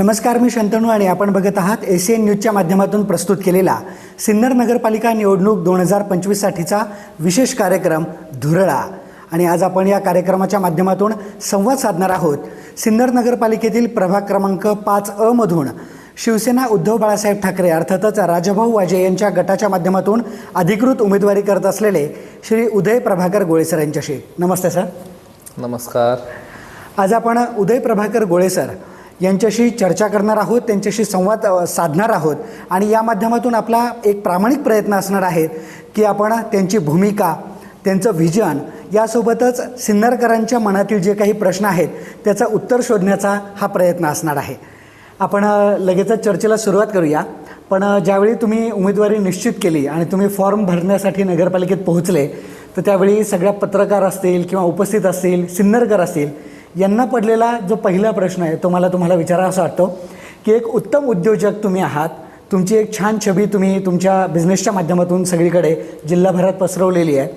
नमस्कार मी शंतनू आणि आपण बघत आहात एशियन न्यूजच्या माध्यमातून प्रस्तुत केलेला सिन्नर नगरपालिका निवडणूक दोन हजार पंचवीससाठीचा विशेष कार्यक्रम धुरळा. आणि आज आपण या कार्यक्रमाच्या माध्यमातून संवाद साधणार आहोत. सिन्नर नगरपालिकेतील प्रभाग क्रमांक पाच अ मधून शिवसेना उद्धव बाळासाहेब ठाकरे अर्थातच राजाभाऊ वाजे यांच्या गटाच्या माध्यमातून अधिकृत उमेदवारी करत असलेले श्री उदय प्रभाकर गोळेसर यांच्याशी. नमस्ते सर. नमस्कार. आज आपण उदय प्रभाकर गोळेसर यांच्याशी चर्चा करणार आहोत त्यांच्याशी संवाद साधणार आहोत. आणि या माध्यमातून आपला एक प्रामाणिक प्रयत्न असणार आहे की आपण त्यांची भूमिका त्यांचं व्हिजन यासोबतच सिन्नरकरांच्या मनातील जे काही प्रश्न आहेत त्याचं उत्तर शोधण्याचा हा प्रयत्न असणार आहे. आपण लगेचच चर्चेला सुरुवात करूया. पण ज्यावेळी तुम्ही उमेदवारी निश्चित केली आणि तुम्ही फॉर्म भरण्यासाठी नगरपालिकेत पोहोचले तर त्यावेळी सगळ्या पत्रकार असतील किंवा उपस्थित असतील सिन्नरकर असतील यांना पडलेला जो पहिला प्रश्न आहे तो मला तुम्हाला विचारावासा वाटतो की एक उत्तम उद्योजक तुम्ही आहात तुमची एक छान छबी तुम्ही तुमच्या बिझनेसच्या माध्यमातून सगळीकडे जिल्हाभरात पसरवलेली आहे.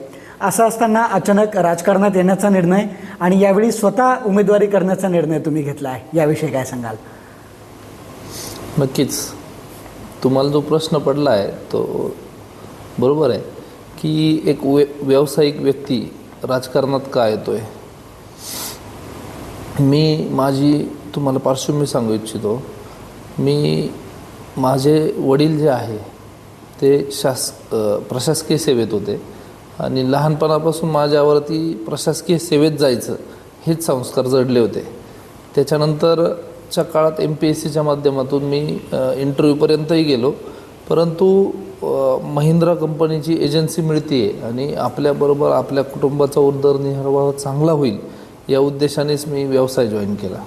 असं असताना अचानक राजकारणात येण्याचा निर्णय आणि यावेळी स्वतः उमेदवारी करण्याचा निर्णय तुम्ही घेतला आहे याविषयी काय सांगाल? नक्कीच. तुम्हाला जो प्रश्न पडला आहे तो बरोबर आहे की एक वे व्यावसायिक व्यक्ती राजकारणात का येतो आहे मी माझी तुम्हाला पार्श्वभूमी सांगू इच्छितो. मी माझे वडील जे आहे ते शास प्रशासकीय सेवेत होते. आणि लहानपणापासून माझ्यावरती प्रशासकीय सेवेत जायचं हेच संस्कार जडले होते. त्याच्यानंतरच्या काळात एम पी एस सीच्या माध्यमातून मी इंटरव्ह्यूपर्यंतही गेलो. परंतु महिंद्रा कंपनीची एजन्सी मिळते आणि आपल्याबरोबर आपल्या कुटुंबाचा उदरनिर्वाह चांगला होईल या उद्देशानेच मी व्यवसाय जॉईन केला.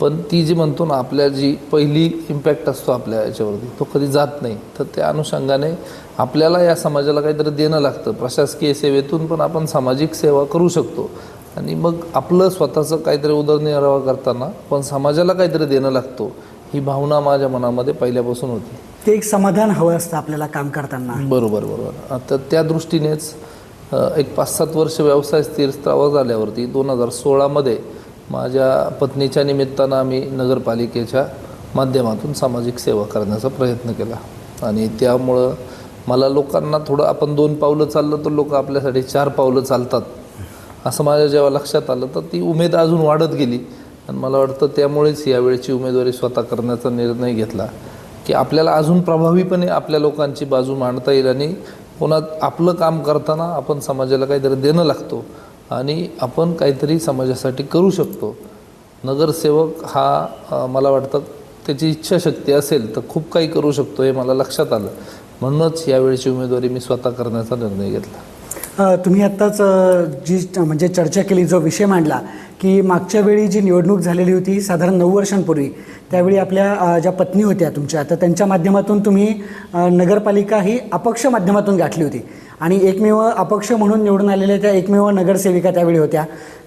पण ती जी म्हणतो ना आपल्या जी पहिली इम्पॅक्ट असतो आपल्या याच्यावरती तो कधी जात नाही. तर त्या अनुषंगाने आपल्याला या समाजाला काहीतरी देणं लागतं. प्रशासकीय सेवेतून पण आपण सामाजिक सेवा करू शकतो. आणि मग आपलं स्वतःचं काहीतरी उदरनिर्वाह करताना पण समाजाला काहीतरी देणं लागतो. ही भावना माझ्या मनामध्ये पहिल्यापासून होती. ते एक समाधान हवं असतं आपल्याला काम करताना. बरोबर बरोबर. आता त्या दृष्टीनेच एक पाच सात वर्ष व्यवसाय स्थिरस्थावर झाल्यावरती दोन हजार सोळामध्ये माझ्या पत्नीच्या निमित्तानं आम्ही नगरपालिकेच्या माध्यमातून सामाजिक सेवा करण्याचा प्रयत्न केला. आणि त्यामुळं मला लोकांना थोडं आपण दोन पावलं चाललं तर लोक आपल्यासाठी चार पावलं चालतात. असं माझ्या जेव्हा लक्षात आलं तर ती उमेद अजून वाढत गेली. आणि मला वाटतं त्यामुळेच यावेळची उमेदवारी स्वतः करण्याचा निर्णय घेतला की आपल्याला अजून प्रभावीपणे आपल्या लोकांची बाजू मांडता येईल आणि पुन्हा आपलं काम करताना आपण समाजाला काहीतरी देणं लागतो आणि आपण काहीतरी समाजासाठी करू शकतो. नगरसेवक हा मला वाटतं त्याची इच्छाशक्ती असेल तर खूप काही करू शकतो हे मला लक्षात आलं. म्हणूनच यावेळीची उमेदवारी मी स्वतः करण्याचा निर्णय घेतला. तुम्ही आत्ताच जी म्हणजे चर्चा केली जो विषय मांडला की मागच्या वेळी जी निवडणूक झालेली होती साधारण नऊ वर्षांपूर्वी त्यावेळी आपल्या ज्या पत्नी होत्या तुमच्या तर त्यांच्या माध्यमातून तुम्ही नगरपालिका ही अपक्ष माध्यमातून गाठली होती. आणि एकमेव अपक्ष म्हणून निवडून आलेल्या त्या एकमेव नगरसेविका त्यावेळी होत्या.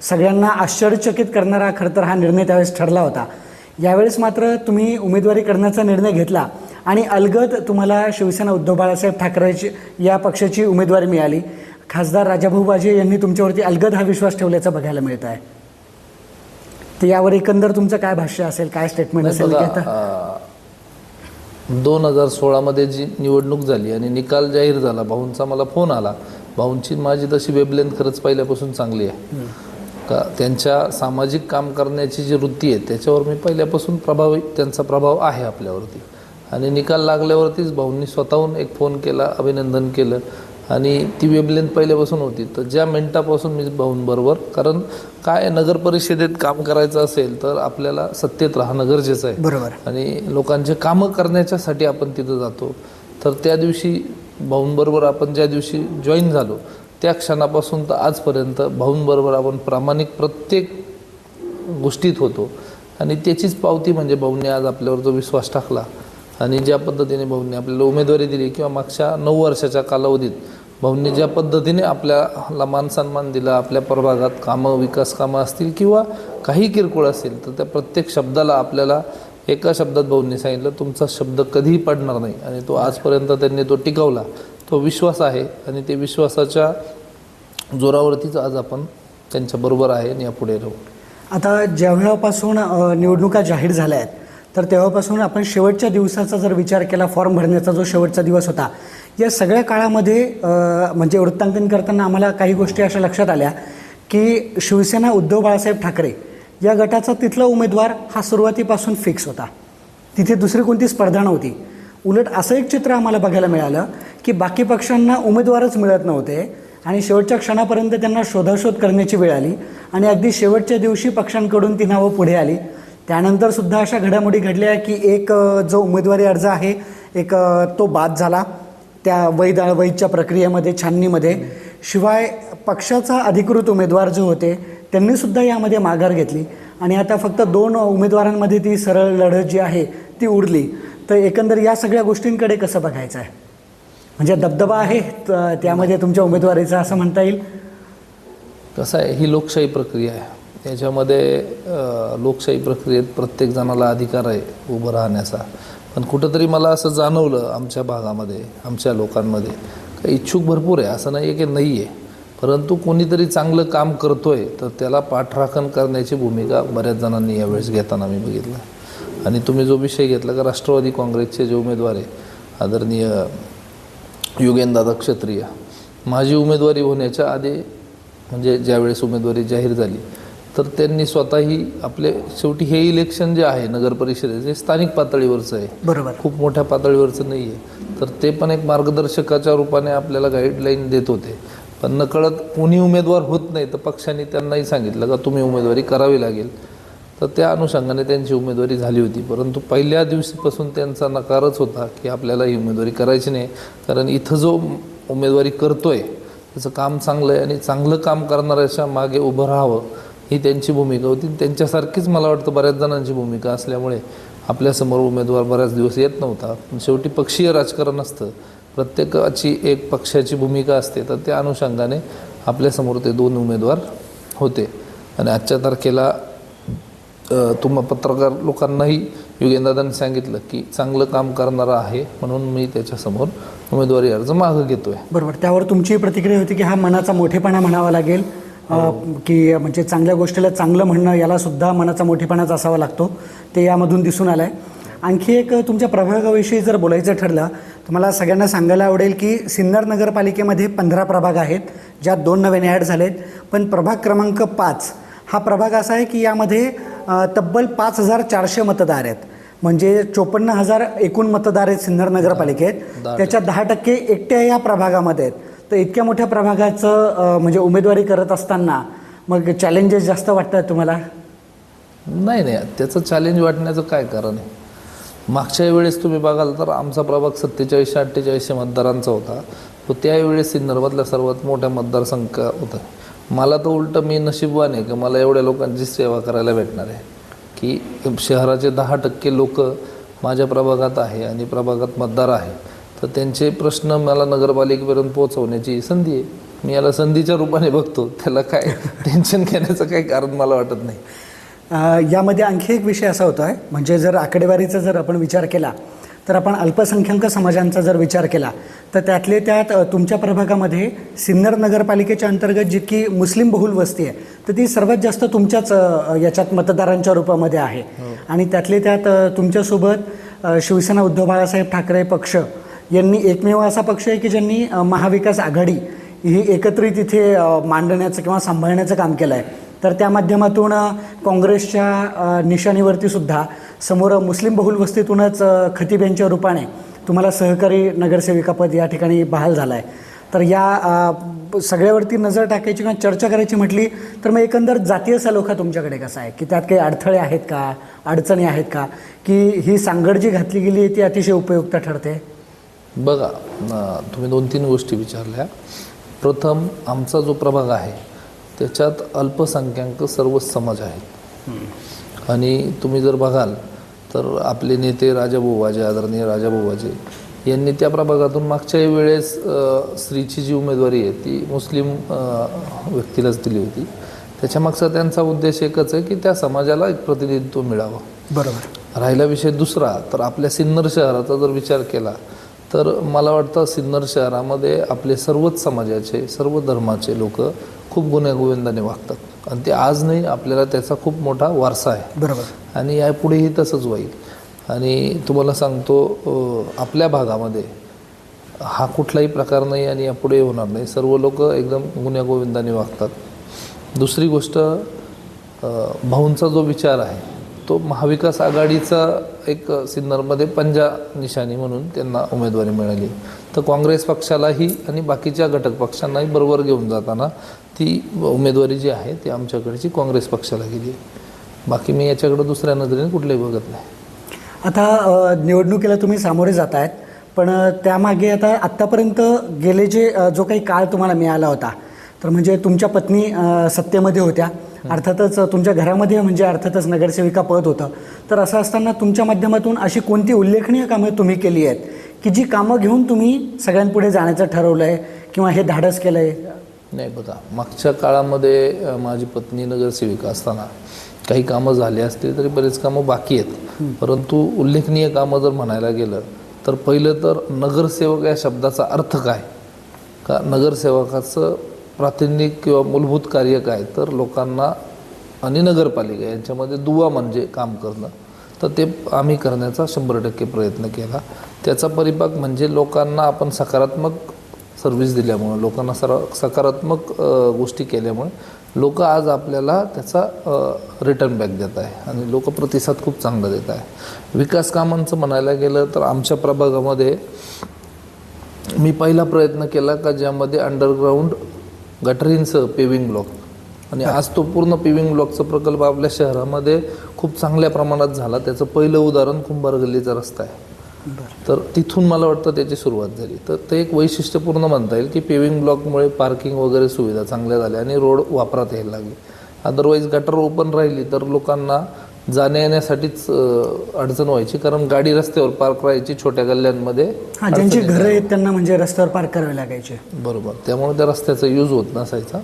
सगळ्यांना आश्चर्यचकित करणारा खरं तर हा निर्णय त्यावेळेस ठरला होता. यावेळेस मात्र तुम्ही उमेदवारी करण्याचा निर्णय घेतला आणि अलगद तुम्हाला शिवसेना उद्धव बाळासाहेब ठाकरेची या पक्षाची उमेदवारी मिळाली. खासदार राजाभाऊ बाजे यांनी तुमच्यावरती अलगद हा विश्वास ठेवल्याचं बघायला मिळत आहे. तर यावर एकंदर तुमचं काय भाष्य असेल? काय स्टेटमेंट असेल की आता दोन हजार सोळामध्ये जी निवडणूक झाली आणि निकाल जाहीर झाला भाऊंचा मला फोन आला. भाऊंची माझी तशी वेबलेंथ खरंच पहिल्यापासून चांगली आहे. का त्यांच्या सामाजिक काम करण्याची जी वृत्ती आहे त्याच्यावर मी पहिल्यापासून प्रभावी त्यांचा प्रभाव आहे आपल्यावरती. आणि निकाल लागल्यावरतीच भाऊंनी स्वतःहून एक फोन केला अभिनंदन केलं. आणि ती वेबलेंथ पहिल्यापासून होती. तर ज्या मिनिटापासून मी भाऊंबरोबर कारण काय नगर परिषदेत काम करायचं असेल तर आपल्याला सत्तेत राहणं गरजेचं आहे. बरोबर. आणि लोकांचे कामं करण्याच्यासाठी आपण तिथं जातो. तर त्या दिवशी भाऊंबरोबर आपण ज्या दिवशी जॉईन झालो त्या क्षणापासून तर आजपर्यंत भाऊंबरोबर आपण प्रामाणिक प्रत्येक गोष्टीत होतो. आणि त्याचीच पावती म्हणजे भाऊंनी आज आपल्यावर जो विश्वास टाकला आणि ज्या पद्धतीने भाऊंनी आपल्याला उमेदवारी दिली किंवा मागच्या नऊ वर्षाच्या कालावधीत भाऊंनी ज्या पद्धतीने आपल्याला मान सन्मान दिला आपल्या प्रभागात कामं विकास कामं असतील किंवा काही किरकोळ असेल तर त्या प्रत्येक शब्दाला आपल्याला एका शब्दात भाऊंनी सांगितलं तुमचा शब्द कधीही पडणार नाही. आणि तो आजपर्यंत त्यांनी तो टिकवला. तो विश्वास आहे आणि ते विश्वासाच्या जोरावरतीच आज आपण त्यांच्याबरोबर आहे आणि यापुढे राहू. आता ज्यावेळापासून निवडणुका जाहीर झाल्या आहेत तर तेव्हापासून आपण शेवटच्या दिवसाचा जर विचार केला फॉर्म भरण्याचा जो शेवटचा दिवस होता या सगळ्या काळामध्ये म्हणजे वृत्तांकन करताना आम्हाला काही गोष्टी अशा लक्षात आल्या की शिवसेना उद्धव बाळासाहेब ठाकरे या गटाचा तिथला उमेदवार हा सुरुवातीपासून फिक्स होता. तिथे दुसरी कोणती स्पर्धा नव्हती. उलट असं एक चित्र आम्हाला बघायला मिळालं की बाकी पक्षांना उमेदवारच मिळत नव्हते आणि शेवटच्या क्षणापर्यंत त्यांना शोधाशोध करण्याची वेळ आली आणि अगदी शेवटच्या दिवशी पक्षांकडून ती नावं पुढे आली. त्यानंतर सुद्धा अशा घडामोडी घडल्या की एक जो उमेदवारी अर्ज आहे एक तो बाद झाला. त्या वैद वैधच्या प्रक्रियेमध्ये छाननीमध्ये. शिवाय पक्षाचा अधिकृत उमेदवार जे होते त्यांनी सुद्धा यामध्ये माघार घेतली. आणि आता फक्त दोन उमेदवारांमध्ये ती सरळ लढत जी आहे ती उडली तर एकंदर या सगळ्या गोष्टींकडे कसं बघायचं आहे? म्हणजे दबदबा आहे त्यामध्ये तुमच्या उमेदवारीचा असं म्हणता येईल? कसं आहे ही लोकशाही प्रक्रिया आहे. याच्यामध्ये लोकशाही प्रक्रियेत प्रत्येक जणाला अधिकार आहे उभं राहण्याचा. पण कुठंतरी मला असं जाणवलं आमच्या भागामध्ये आमच्या लोकांमध्ये का इच्छुक भरपूर आहे असं नाही आहे की नाही आहे परंतु कोणीतरी चांगलं काम करतो आहे तर त्याला पाठराखण करण्याची भूमिका बऱ्याच जणांनी यावेळेस घेताना मी बघितलं. आणि तुम्ही जो विषय घेतला का राष्ट्रवादी काँग्रेसचे जे उमेदवार आहे आदरणीय युगेंदादा क्षत्रिय माझी उमेदवारी होण्याच्या आधी म्हणजे ज्यावेळेस उमेदवारी जाहीर झाली तर त्यांनी स्वतःही आपले शेवटी हे इलेक्शन जे आहे नगर परिषदेचे स्थानिक पातळीवरचं आहे. बरोबर. खूप मोठ्या पातळीवरचं नाही आहे तर ते पण एक मार्गदर्शकाच्या रूपाने आपल्याला गाईडलाईन देत होते. पण नकळत कोणी उमेदवार होत नाही तर पक्षाने त्यांनाही सांगितलं का तुम्ही उमेदवारी करावी लागेल. तर त्या अनुषंगाने त्यांची उमेदवारी झाली होती. परंतु पहिल्या दिवशीपासून त्यांचा नकारच होता की आपल्याला ही उमेदवारी करायची नाही. कारण इथं जो उमेदवारी करतोय त्याचं काम चांगलं आहे आणि चांगलं काम करणाऱ्याच्या मागे उभं राहावं. ही त्यांची भूमिका होती. त्यांच्यासारखीच मला वाटतं बऱ्याच जणांची भूमिका असल्यामुळे आपल्यासमोर उमेदवार बऱ्याच दिवस येत नव्हता. पण शेवटी पक्षीय राजकारण असतं. प्रत्येकाची एक पक्षाची भूमिका असते. तर त्या अनुषंगाने आपल्यासमोर ते दोन उमेदवार होते. आणि आजच्या तारखेला तुम्हा पत्रकार लोकांनाही योगेंद्रदांनी सांगितलं की चांगलं काम करणारा आहे म्हणून मी त्याच्यासमोर उमेदवारी अर्ज मागं घेतो आहे बरोबर. त्यावर तुमची प्रतिक्रिया होती की हा मनाचा मोठेपणा म्हणावा लागेल. की म्हणजे चांगल्या गोष्टीला चांगलं म्हणणं याला सुद्धा मनाचा मोठेपणाच असावा लागतो. ते यामधून दिसून आलं आहे आणखी एक तुमच्या प्रभागाविषयी जर बोलायचं ठरलं तर मला सगळ्यांना सांगायला आवडेल की सिन्नर नगरपालिकेमध्ये पंधरा प्रभाग आहेत ज्यात दोन नव्याने ॲड झालेत. पण प्रभाग क्रमांक पाच हा प्रभाग असा आहे की यामध्ये तब्बल पाच हजार चारशे मतदार आहेत. म्हणजे चोपन्न हजार एकूण मतदार आहेत सिन्नर नगरपालिकेत. त्याच्या दहा टक्के एकट्या या प्रभागामध्ये आहेत. तर इतक्या मोठ्या प्रभागाचं म्हणजे उमेदवारी करत असताना मग चॅलेंजेस जास्त वाटतात तुम्हाला? नाही नाही. त्याचं चॅलेंज वाटण्याचं काय कारण आहे? मागच्या वेळेस तुम्ही बघाल तर आमचा प्रभाग सत्तेचाळीसशे अठ्ठेचाळीसशे मतदारांचा होता. तो त्यावेळेस सिन्नरमधल्या सर्वात मोठ्या मतदारसंघ होता. मला तर उलटं मी नशीबवान आहे की मला एवढ्या लोकांची सेवा करायला भेटणार आहे. की शहराचे दहा टक्के लोक माझ्या प्रभागात आहे आणि प्रभागात मतदार आहे. तर त्यांचे प्रश्न मला नगरपालिकेपर्यंत पोहोचवण्याची संधी आहे. मी याला संधीच्या रूपाने बघतो. त्याला काय टेन्शन घेण्याचं काही कारण मला वाटत नाही. यामध्ये आणखी एक विषय असा होता आहे म्हणजे जर आकडेवारीचा जर आपण विचार केला तर आपण अल्पसंख्याक समाजांचा जर विचार केला तर त्यातले त्यात तुमच्या प्रभागामध्ये सिन्नर नगरपालिकेच्या अंतर्गत जितकी मुस्लिम बहुल वस्ती आहे तर ती सर्वात जास्त तुमच्याच याच्यात मतदारांच्या रूपामध्ये आहे. आणि त्यातले त्यात तुमच्यासोबत शिवसेना उद्धव बाळासाहेब ठाकरे पक्ष यांनी एकमेव असा पक्ष आहे की ज्यांनी महाविकास आघाडी ही एकत्रित इथे मांडण्याचं किंवा सांभाळण्याचं काम केलं आहे तर त्या माध्यमातून काँग्रेसच्या अ, निशाणीवरती सुद्धा समोर मुस्लिम बहुल वस्तीतूनच खतीब यांच्या रूपाने तुम्हाला सहकारी नगरसेविकापद या ठिकाणी बहाल झालं आहे तर या सगळ्यावरती नजर टाकायची किंवा चर्चा करायची म्हटली तर मग एकंदर जातीय सलोखा तुमच्याकडे कसा आहे? की त्यात काही अडथळे आहेत का? अडचणी आहेत का? की ही सांगड जी घातली गेली आहे ती अतिशय उपयुक्त ठरते? बघा तुम्ही दोन तीन गोष्टी विचारल्या. प्रथम आमचा जो प्रभाग आहे त्याच्यात अल्पसंख्याक सर्व समाज आहेत. आणि तुम्ही जर बघाल तर आपले नेते राजाभाऊ वाजे आदरणीय राजाभाऊ वाजे यांनी त्या प्रभागातून मागच्या वेळेस स्त्रीची जी उमेदवारी आहे ती मुस्लिम व्यक्तीलाच दिली होती. त्याच्यामागचा त्यांचा उद्देश एकच आहे की त्या समाजाला एक प्रतिनिधित्व मिळावं. बरोबर. राहिला विषय दुसरा तर आपल्या सिन्नर शहराचा जर विचार केला तर मला वाटतं सिन्नर शहरामध्ये आपले सर्वच समाजाचे सर्व धर्माचे लोक खूप गुण्यागोविंदाने वागतात. आणि ते आज नाही आपल्याला त्याचा खूप मोठा वारसा आहे. बरोबर. आणि यापुढेही तसंच होईल. आणि तुम्हाला सांगतो आपल्या भागामध्ये हा कुठलाही प्रकार नाही आणि यापुढे होणार नाही. सर्व लोक एकदम गुण्यागोविंदाने वागतात. दुसरी गोष्ट भाऊंचा जो विचार आहे तो महाविकास आघाडीचा एक सिन्नरमध्ये पंजा निशाणी म्हणून त्यांना उमेदवारी मिळाली. तर काँग्रेस पक्षालाही आणि बाकीच्या घटक पक्षांनाही बरोबर घेऊन जाताना ती उमेदवारी जी आहे ती आमच्याकडची काँग्रेस पक्षाला गेली. बाकी मी याच्याकडे दुसऱ्या नजरेने कुठलंही बघत नाही. आता निवडणुकीला तुम्ही सामोरे जात आहेत पण त्यामागे आता आत्तापर्यंत गेले जे जो काही काळ तुम्हाला मिळाला होता तर म्हणजे तुमच्या पत्नी सत्तेमध्ये होत्या. अर्थातच तुमच्या घरामध्ये म्हणजे अर्थातच नगरसेविका पद होतं. तर असं असताना तुमच्या माध्यमातून अशी कोणती उल्लेखनीय कामं तुम्ही केली आहेत? की जी कामं घेऊन तुम्ही सगळ्यांपुढे जाण्याचं ठरवलं आहे किंवा हे धाडस केलं आहे नाही बघा. मागच्या काळामध्ये माझी पत्नी नगरसेविका असताना काही कामं झाली असतील तरी बरेच कामं बाकी आहेत. परंतु उल्लेखनीय कामं जर म्हणायला गेलं तर पहिलं तर नगरसेवक या शब्दाचा अर्थ काय? का नगरसेवकाचं प्रातिनिधिक किंवा मूलभूत कार्य काय तर लोकांना आणि नगरपालिका यांच्यामध्ये दुवा म्हणजे काम करणं. तर ते आम्ही करण्याचा शंभर टक्के प्रयत्न केला. त्याचा परिपाक म्हणजे लोकांना आपण सकारात्मक सर्व्हिस दिल्यामुळं लोकांना सर सकारात्मक गोष्टी केल्यामुळे लोक आज आपल्याला त्याचा रिटर्न बॅक देत आहे आणि लोक प्रतिसाद खूप चांगला देत आहे. विकास कामांचं म्हणायला गेलं तर आमच्या प्रभागामध्ये मी पहिला प्रयत्न केला का ज्यामध्ये अंडरग्राऊंड गटरींसह पेविंग ब्लॉक आणि आज तो पूर्ण पेविंग ब्लॉकचा प्रकल्प आपल्या शहरामध्ये खूप चांगल्या प्रमाणात झाला. त्याचं पहिलं उदाहरण कुंभार गल्लीचा रस्ता आहे. तर तिथून मला वाटतं त्याची सुरुवात झाली. तर ते एक वैशिष्ट्यपूर्ण म्हणता येईल की पेविंग ब्लॉकमुळे पार्किंग वगैरे सुविधा चांगल्या झाल्या आणि रोड वापरात यायला लागली. अदरवाईज गटर ओपन राहिली तर लोकांना जाण्या येण्यासाठीच अडचण व्हायची. कारण गाडी रस्त्यावर पार्क राहायची छोट्या गल्ल्यांमध्ये. हां ज्यांची घरं आहेत त्यांना म्हणजे रस्त्यावर पार्क करावे लागायचे. बरोबर. त्यामुळे त्या रस्त्याचा यूज होत नसायचा.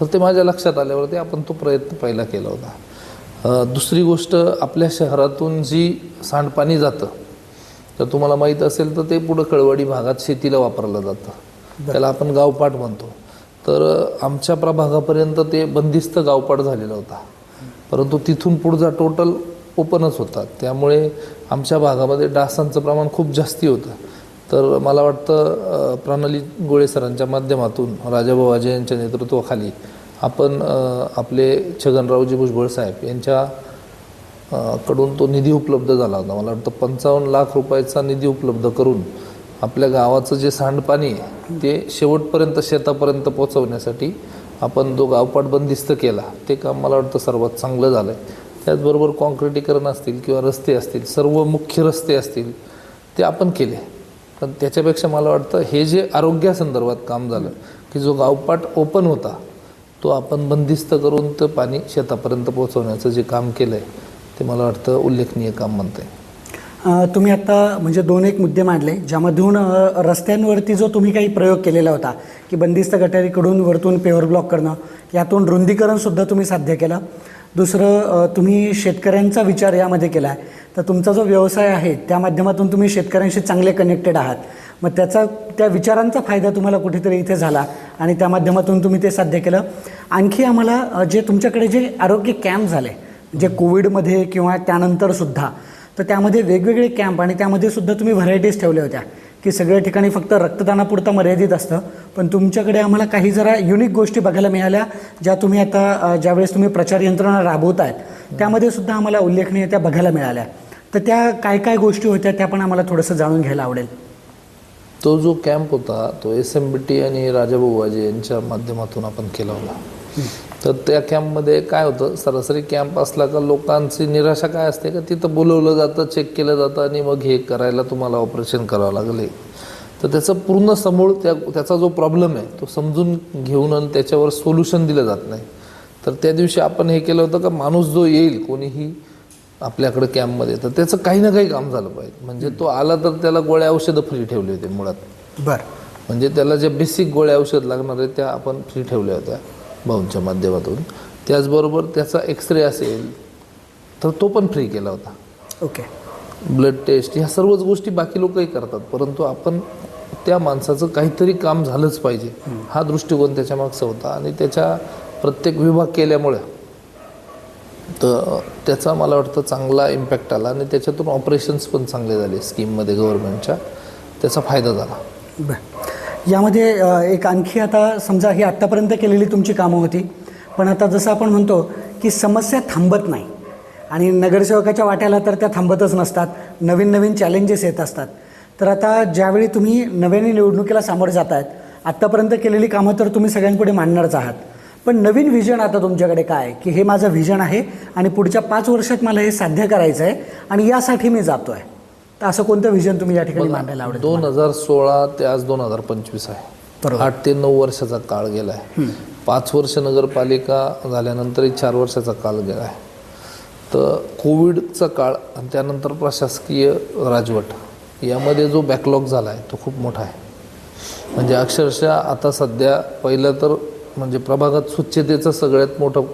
तर ते माझ्या लक्षात आल्यावरती आपण तो प्रयत्न पहिला केला होता. दुसरी गोष्ट आपल्या शहरातून जी सांडपाणी जातं तर तुम्हाला माहीत असेल तर ते पुढं कळवाडी भागात शेतीला वापरलं जातं. त्याला आपण गावपाट म्हणतो. तर आमच्या प्रभागापर्यंत ते बंदिस्त गावपाट झालेला होता. परंतु तिथून पुढचा टोटल ओपनच होता. त्यामुळे आमच्या भागामध्ये डासांचं प्रमाण खूप जास्ती होतं. तर मला वाटतं प्रणाली गोळे सरांच्या माध्यमातून राजाभाऊ अजय यांच्या नेतृत्वाखाली आपण आपले छगनरावजी भुजबळ साहेब यांच्या कडून तो निधी उपलब्ध झाला होता. मला वाटतं पंचावन्न लाख रुपयाचा निधी उपलब्ध करून आपल्या गावाचं जे सांडपाणी आहे ते शेवटपर्यंत शेतापर्यंत पोचवण्यासाठी आपण जो गावपाट बंदिस्त केला ते काम मला वाटतं सर्वात चांगलं झालं आहे त्याचबरोबर कॉन्क्रिटीकरण असतील किंवा रस्ते असतील सर्व मुख्य रस्ते असतील ते आपण केले. पण त्याच्यापेक्षा मला वाटतं हे जे आरोग्यासंदर्भात काम झालं की जो गावपाट ओपन होता तो आपण बंदिस्त करून ते पाणी शेतापर्यंत पोहोचवण्याचं जे काम केलं आहे ते मला वाटतं उल्लेखनीय काम म्हणतं आहे तुम्ही आता म्हणजे दोन एक मुद्दे मांडले ज्यामधून रस्त्यांवरती जो तुम्ही काही प्रयोग केलेला होता की बंदिस्त गटारीकडून वरतून पेवर ब्लॉक करणं यातून रुंदीकरणसुद्धा तुम्ही साध्य केलं. दुसरं तुम्ही शेतकऱ्यांचा विचार यामध्ये केला आहे तर तुमचा जो व्यवसाय आहे त्या माध्यमातून तुम्ही शेतकऱ्यांशी चांगले कनेक्टेड आहात. मग त्याचा त्या विचारांचा फायदा तुम्हाला कुठेतरी इथे झाला आणि त्या माध्यमातून तुम्ही ते साध्य केलं. आणखी आम्हाला जे तुमच्याकडे जे आरोग्य कॅम्प झाले जे कोविडमध्ये किंवा त्यानंतरसुद्धा तर त्यामध्ये वेगवेगळे कॅम्प आणि त्यामध्ये सुद्धा तुम्ही व्हरायटीज ठेवल्या होत्या. की सगळ्या ठिकाणी फक्त रक्तदानापुरता मर्यादित असतं. पण तुमच्याकडे आम्हाला काही जरा युनिक गोष्टी बघायला मिळाल्या ज्या तुम्ही आता ज्यावेळेस तुम्ही प्रचार यंत्रणा राबवत आहेत त्यामध्ये सुद्धा आम्हाला उल्लेखनीय त्या बघायला मिळाल्या. तर त्या काय काय गोष्टी होत्या त्या पण आम्हाला थोडंसं जाणून घ्यायला आवडेल. तो जो कॅम्प होता तो एस एम बी टी आणि राजाभाऊ वाजे यांच्या माध्यमातून आपण केला होता. तर त्या कॅम्पमध्ये काय होतं? सरासरी कॅम्प असला का लोकांची निराशा काय असते का? तिथं बोलवलं जातं चेक केलं जातं आणि मग हे करायला तुम्हाला ऑपरेशन करावं लागले. तर त्याचं पूर्ण समूळ त्या त्याचा जो प्रॉब्लेम आहे तो समजून घेऊन आणि त्याच्यावर सोल्युशन दिलं जात नाही. तर त्या दिवशी आपण हे केलं होतं का माणूस जो येईल कोणीही आपल्याकडे कॅम्पमध्ये तर त्याचं काही ना काही काम झालं पाहिजे. म्हणजे तो आला तर त्याला गोळ्या औषधं फ्री ठेवली होती मुळात. बरं. म्हणजे त्याला ज्या बेसिक गोळ्या औषध लागणार आहे त्या आपण फ्री ठेवल्या होत्या. भाऊंच्या माध्यमातून. त्याचबरोबर त्याचा एक्सरे असेल तर तो पण फ्री केला होता. ओके ब्लड टेस्ट ह्या सर्वच गोष्टी बाकी लोकही करतात परंतु आपण त्या माणसाचं काहीतरी काम झालंच पाहिजे. हा दृष्टिकोन त्याच्या मागचा होता आणि त्याच्या प्रत्येक विभाग केल्यामुळे. तर त्याचा मला वाटतं चांगला इम्पॅक्ट आला आणि त्याच्यातून ऑपरेशन्स पण चांगले झाले स्कीममध्ये गव्हर्नमेंटच्या त्याचा फायदा झाला. बरं. यामध्ये एक आणखी आता समजा ही आत्तापर्यंत केलेली तुमची कामं होती पण आता जसं आपण म्हणतो की समस्या थांबत नाही आणि नगरसेवकाच्या वाट्याला तर त्या थांबतच नसतात नवीन नवीन चॅलेंजेस येत असतात. तर आता ज्यावेळी तुम्ही नव्याने निवडणुकीला सामोरे जात आहेत आत्तापर्यंत केलेली कामं तर तुम्ही सगळ्यांपुढे मांडणारच आहात. पण नवीन व्हिजन आता तुमच्याकडे काय? की हे माझं व्हिजन आहे आणि पुढच्या पाच वर्षात मला हे साध्य करायचं आहे आणि यासाठी मी जातो आहे तर असं कोणतं व्हिजन तुम्ही या ठिकाणी मांडायला आवडेल दोन हजार सोळा ते आज दोन हजार पंचवीस आहे. आठ ते नऊ वर्षाचा काळ गेला आहे पाच वर्ष नगरपालिका झाल्यानंतरही चार वर्षाचा काळ गेला आहे तर कोविडचा काळ आणि त्यानंतर प्रशासकीय राजवट यामध्ये जो बॅकलॉग झाला आहे तो खूप मोठा आहे. म्हणजे अक्षरशः आता सध्या पहिलं तर म्हणजे प्रभागात स्वच्छतेचं सगळ्यात मोठं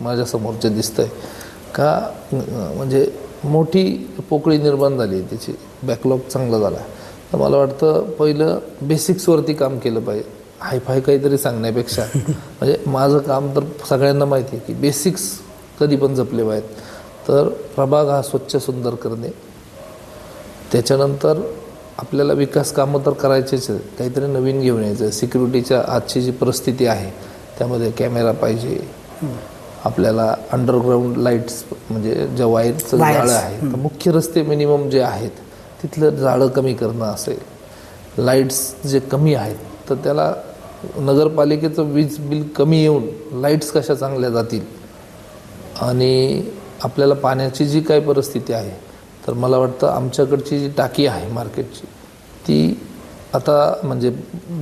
माझ्यासमोरचे दिसतं आहे का म्हणजे मोठी पोकळी निर्माण झाली. आहे त्याची बॅकलॉग चांगला झाला. तर मला वाटतं पहिलं बेसिक्सवरती काम केलं पाहिजे. हायफाय काहीतरी सांगण्यापेक्षा. म्हणजे माझं काम तर सगळ्यांना माहिती आहे की बेसिक्स कधी पण जपले पाहिजेत. तर प्रभाग हा स्वच्छ सुंदर करणे. त्याच्यानंतर आपल्याला विकास कामं तर करायचेच आहे काहीतरी नवीन घेऊन यायचं. सिक्युरिटीच्या आजची जी परिस्थिती आहे त्यामध्ये कॅमेरा पाहिजे. आपल्याला अंडरग्राऊंड लाईट्स म्हणजे ज्या वायरचं. जाळं आहे मुख्य रस्ते मिनिमम जे आहेत तिथलं जाळं कमी करणं असेल. लाईट्स जे कमी आहेत तर त्याला नगरपालिकेचं वीज बिल कमी येऊन लाईट्स कशा चांगल्या जातील? आणि आपल्याला पाण्याची जी काय परिस्थिती आहे तर मला वाटतं आमच्याकडची जी टाकी आहे मार्केटची ती आता म्हणजे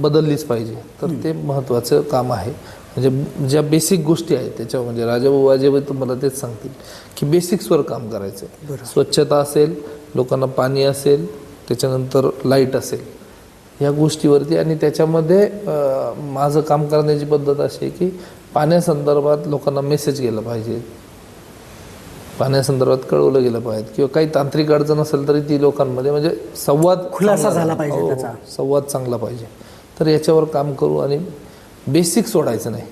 बदललीच पाहिजे. तर ते महत्त्वाचं काम आहे. म्हणजे ज्या बेसिक गोष्टी आहेत त्याच्या म्हणजे राजाभाऊ वाजेबाई तुम्हाला तेच सांगतील की बेसिक्सवर काम करायचं. आहे. स्वच्छता असेल लोकांना पाणी असेल त्याच्यानंतर लाइट असेल. या गोष्टीवरती आणि त्याच्यामध्ये माझं काम करण्याची पद्धत अशी आहे की पाण्यासंदर्भात लोकांना मेसेज गेला पाहिजे. पाण्यासंदर्भात कळवलं गेलं पाहिजे. किंवा काही तांत्रिक अडचण असेल तरी ती लोकांमध्ये म्हणजे संवाद खुलासा झाला. पाहिजे हो, त्याचा. संवाद चांगला पाहिजे. तर याच्यावर काम करू आणि बेसिक सोडायचं नाही.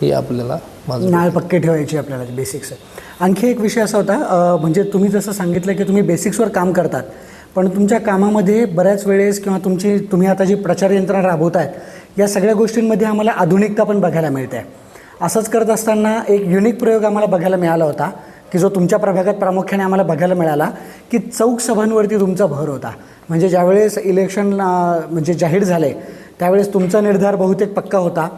हे आपल्याला माझं नाळ पक्के ठेवायची आपल्याला बेसिक्स आणखी एक विषय असा होता म्हणजे तुम्ही जसं सांगितलं की तुम्ही बेसिक्सवर काम करतात पण तुमच्या कामामध्ये बऱ्याच वेळेस किंवा तुमची तुम्ही आता जी प्रचार यंत्रणा राबवत आहेत या सगळ्या गोष्टींमध्ये आम्हाला आधुनिकता पण बघायला मिळते. आहे असंच करत असताना एक युनिक प्रयोग आम्हाला बघायला मिळाला होता की जो तुमच्या प्रभागात प्रामुख्याने आम्हाला बघायला मिळाला की चौक सभांवरती तुमचा भर होता. म्हणजे ज्यावेळेस इलेक्शन म्हणजे जाहीर झाले त्यावेळेस तुमचा निर्धार बहुतेक पक्का होता.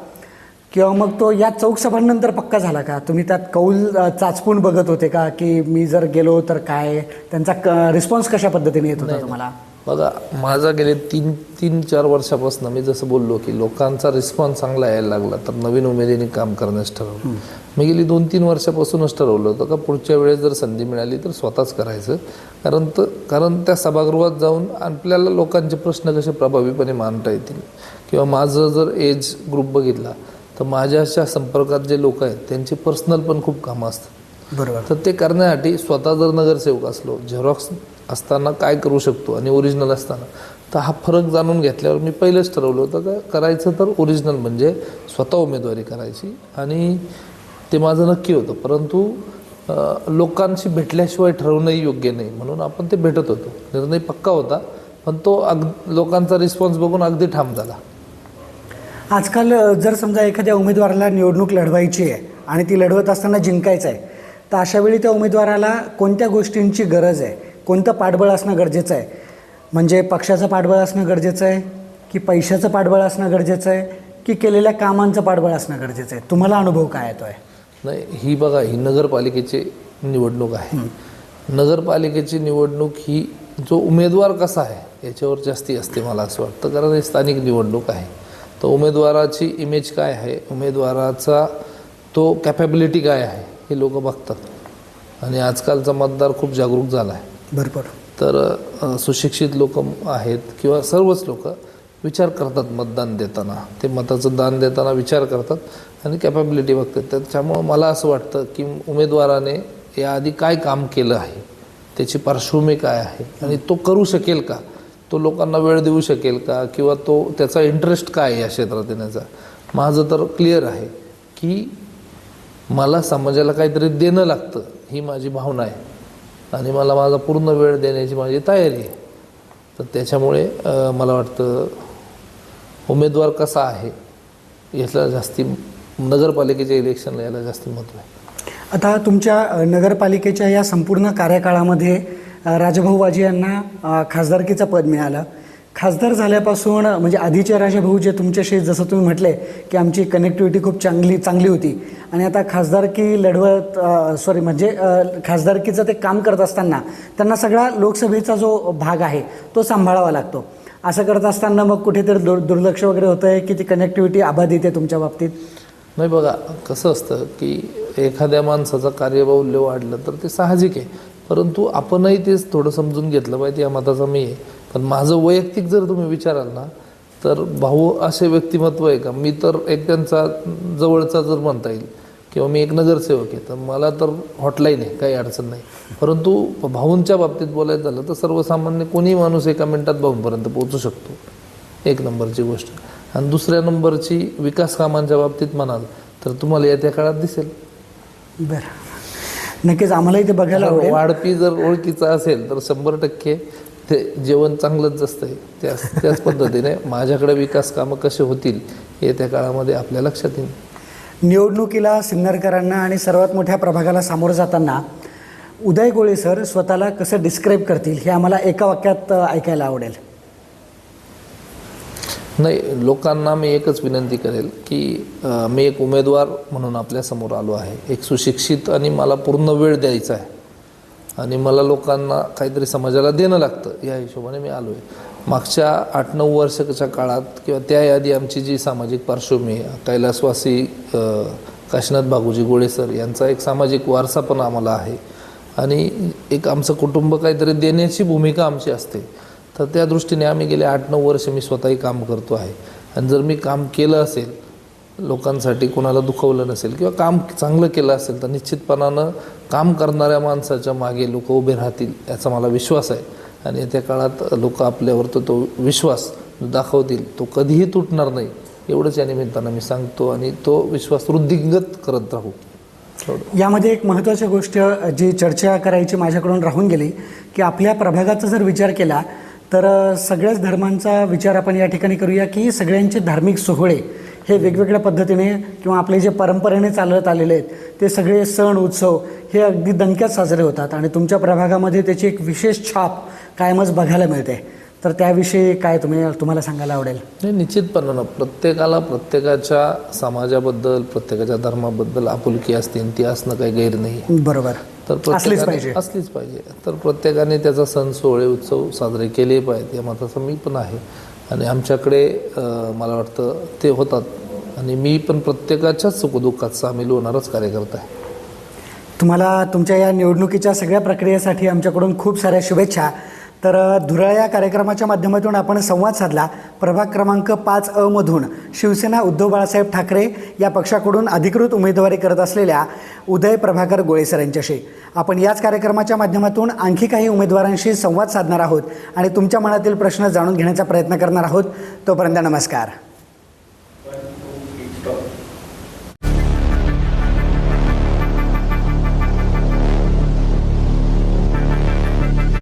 किंवा मग तो या चौक सभांनंतर पक्का झाला का? तुम्ही त्यात कौल चाचपून बघत होते का? की मी जर गेलो तर काय? त्यांचा क रिस्पॉन्स कशा पद्धतीने येत होता तुम्हाला? बघा माझा गेले तीन तीन चार वर्षापासून मी जसं बोललो की लोकांचा रिस्पॉन्स चांगला यायला लागला तर नवीन उमेदीने काम करण्यास ठरवलं. मी गेली दोन तीन वर्षापासूनच ठरवलं होतं का पुढच्या वेळेस जर संधी मिळाली तर स्वतःच करायचं. कारण तर कारण त्या सभागृहात जाऊन आपल्याला लोकांचे प्रश्न कसे प्रभावीपणे मांडता येतील? किंवा माझं जर एज ग्रुप बघितला तर माझ्याच्या संपर्कात जे लोक आहेत त्यांची पर्सनल पण खूप कामं असतात. बरोबर. तर ते करण्यासाठी स्वतः जर नगरसेवक असलो झेरॉक्स असताना काय करू शकतो आणि ओरिजिनल असताना? तर हा फरक जाणून घेतल्यावर मी पहिलेच ठरवलं होतं का करायचं तर ओरिजिनल म्हणजे स्वतः उमेदवारी करायची आणि ते माझं नक्की होतं. परंतु लोकांशी भेटल्याशिवाय ठरवणंही योग्य नाही. म्हणून आपण ते भेटत होतो. निर्णय पक्का होता पण तो अग लोकांचा रिस्पॉन्स बघून अगदी ठाम झाला. आजकाल जर समजा एखाद्या उमेदवाराला निवडणूक लढवायची आहे आणि ती लढवत असताना जिंकायचं आहे तर अशावेळी त्या उमेदवाराला कोणत्या गोष्टींची गरज आहे? कोणतं पाठबळ असणं गरजेचं आहे? म्हणजे पक्षाचं पाठबळ असणं गरजेचं आहे? की पैशाचं पाठबळ असणं गरजेचं आहे? की केलेल्या कामांचं पाठबळ असणं गरजेचं आहे? तुम्हाला अनुभव काय येतो आहे नाही ही बघा ही नगरपालिकेची निवडणूक आहे. नगरपालिकेची निवडणूक ही जो उमेदवार कसा आहे याच्यावर जास्ती असते मला असं वाटतं कारण ही स्थानिक निवडणूक आहे. तर उमेदवाराची इमेज काय आहे? उमेदवाराचा तो कॅपॅबिलिटी काय आहे हे लोक बघतात. आणि आजकालचा मतदार खूप जागरूक झाला आहे भरपूर. तर सुशिक्षित लोक आहेत किंवा सर्वच लोक विचार करतात मतदान देताना. ते मताचं दान देताना विचार करतात आणि कॅपॅबिलिटी बघतात. त्याच्यामुळं मला असं वाटतं की उमेदवाराने याआधी काय काम केलं आहे? त्याची पार्श्वभूमी काय आहे? आणि तो करू शकेल का? तो लोकांना वेळ देऊ शकेल का? किंवा तो त्याचा इंटरेस्ट काय आहे या क्षेत्रात येण्याचा? माझं तर क्लिअर आहे की मला समाजाला काहीतरी देणं लागतं ही माझी भावना आहे. आणि मला माझा पूर्ण वेळ देण्याची माझी तयारी आहे. तर त्याच्यामुळे मला वाटतं उमेदवार कसा आहे याला जास्ती नगरपालिकेच्या इलेक्शनला याला जास्ती महत्त्व आहे. आता तुमच्या नगरपालिकेच्या या संपूर्ण कार्यकाळामध्ये राजभाऊ राजाभाऊ यांना खासदारकीचा खासदारकीचं पद मिळालं. खासदार झाल्यापासून म्हणजे आधीचे राजाभाऊ जे तुमच्याशी जसं तुम्ही म्हटले की आमची कनेक्टिव्हिटी खूप चांगली चांगली होती. आणि आता खासदारकी लढवत सॉरी म्हणजे खासदारकीचं ते काम करत असताना त्यांना सगळा लोकसभेचा जो भाग आहे तो सांभाळावा लागतो. असं करत असताना मग कुठेतरी दुर दुर्लक्ष वगैरे होतं आहे की ती कनेक्टिव्हिटी आबाद येते तुमच्या बाबतीत? नाही बघा कसं असतं की एखाद्या माणसाचं कार्यबाहुल्य वाढलं तर ते साहजिक आहे. परंतु आपणही तेच थोडं समजून घेतलं पाहिजे या मताचा मी आहे. पण माझं वैयक्तिक जर तुम्ही विचाराल ना तर भाऊ असे व्यक्तिमत्व आहे का? मी तर एक त्यांचा जवळचा जर म्हणता येईल किंवा मी एक नगरसेवक आहे तर मला तर हॉटलाईन आहे काही अडचण नाही. परंतु भाऊंच्या बाबतीत बोलायचं झालं तर सर्वसामान्य कोणीही माणूस एका मिनिटात भाऊंपर्यंत पोहोचू शकतो. एक नंबरची गोष्ट. आणि दुसऱ्या नंबरची विकास कामांच्या बाबतीत म्हणाल तर तुम्हाला येत्या काळात दिसेल. बरं. नक्कीच आम्हालाही ते बघायला वाढपी जर ओळखीचा असेल तर शंभर टक्के ते जेवण चांगलंच असतं त्याच त्याच पद्धतीने माझ्याकडे विकास कामं कसे होतील येत्या काळामध्ये आपल्या लक्षात येईल. निवडणुकीला सिन्नरकरांना आणि सर्वात मोठ्या प्रभागाला सामोरं जाताना उदय गोळे सर स्वतःला कसं डिस्क्राईब करतील हे आम्हाला एका वाक्यात ऐकायला आवडेल. नाही लोकांना मी एकच विनंती करेल की मी एक उमेदवार म्हणून आपल्यासमोर आलो आहे. एक सुशिक्षित आणि मला पूर्ण वेळ द्यायचा आहे. आणि मला लोकांना काहीतरी समाजाला देणं लागतं या हिशोबाने मी आलो आहे मागच्या आठ नऊ वर्षाच्या काळात किंवा त्या यादी आमची जी सामाजिक पार्श्वभूमी कैलासवासी काशीनाथ बागूजी गोळेसर यांचा एक सामाजिक वारसा पण आम्हाला आहे. आणि एक आमचं कुटुंब काहीतरी देण्याची भूमिका आमची असते. तर त्या दृष्टीने आम्ही गेले आठ नऊ वर्ष मी स्वतःही काम करतो आहे. आणि जर मी काम केलं असेल लोकांसाठी कोणाला दुखवलं नसेल किंवा काम चांगलं केलं असेल तर निश्चितपणानं काम करणाऱ्या माणसाच्या मागे लोक उभे राहतील याचा मला विश्वास आहे. आणि येत्या काळात लोक आपल्यावर तो तो विश्वास दाखवतील. तो कधीही तुटणार नाही. एवढंच या निमित्तानं मी सांगतो आणि तो विश्वास वृद्धिंगत करत राहू. यामध्ये एक महत्त्वाची गोष्ट जी चर्चा करायची माझ्याकडून राहून गेली की आपल्या प्रभागाचा जर विचार केला तर सगळ्याच धर्मांचा विचार आपण या ठिकाणी करूया की सगळ्यांचे धार्मिक सोहळे हे वेगवेगळ्या पद्धतीने किंवा आपले जे परंपरेने चालत आलेले आहेत ते सगळे सण उत्सव हे अगदी दणक्यात साजरे होतात. आणि तुमच्या प्रभागामध्ये त्याची एक विशेष छाप कायमच बघायला मिळते. तर त्याविषयी काय तुम्ही तुम्हाला सांगायला आवडेल? नाही निश्चितपणानं प्रत्येकाला प्रत्येकाच्या समाजाबद्दल प्रत्येकाच्या धर्माबद्दल आपुलकी असते ती असणं काही गैर नाही. बरोबर. तर असलीच पाहिजे. असलीच पाहिजे. तर प्रत्येकाने त्याचा सण सोहळे उत्सव साजरे केले पाहिजे या मताचा मी पण आहे. आणि आमच्याकडे मला वाटतं ते होतात. आणि मी पण प्रत्येकाच्याच सुखदुःखात सामील होणारच कार्यकर्ता आहे. तुम्हाला तुमच्या या निवडणुकीच्या सगळ्या प्रक्रियेसाठी आमच्याकडून खूप साऱ्या शुभेच्छा. तर अ, या कार्यक्रमाच्या माध्यमातून आपण संवाद साधला. प्रभाग क्रमांक पाच अ मधून शिवसेना उद्धव बाळासाहेब ठाकरे या पक्षाकडून अधिकृत उमेदवारी करत असलेल्या उदय प्रभाकर गोळेसर यांच्याशी. आपण याच कार्यक्रमाच्या माध्यमातून आणखी काही उमेदवारांशी संवाद साधणार आहोत आणि तुमच्या मनातील प्रश्न जाणून घेण्याचा प्रयत्न करणार आहोत. तोपर्यंत नमस्कार.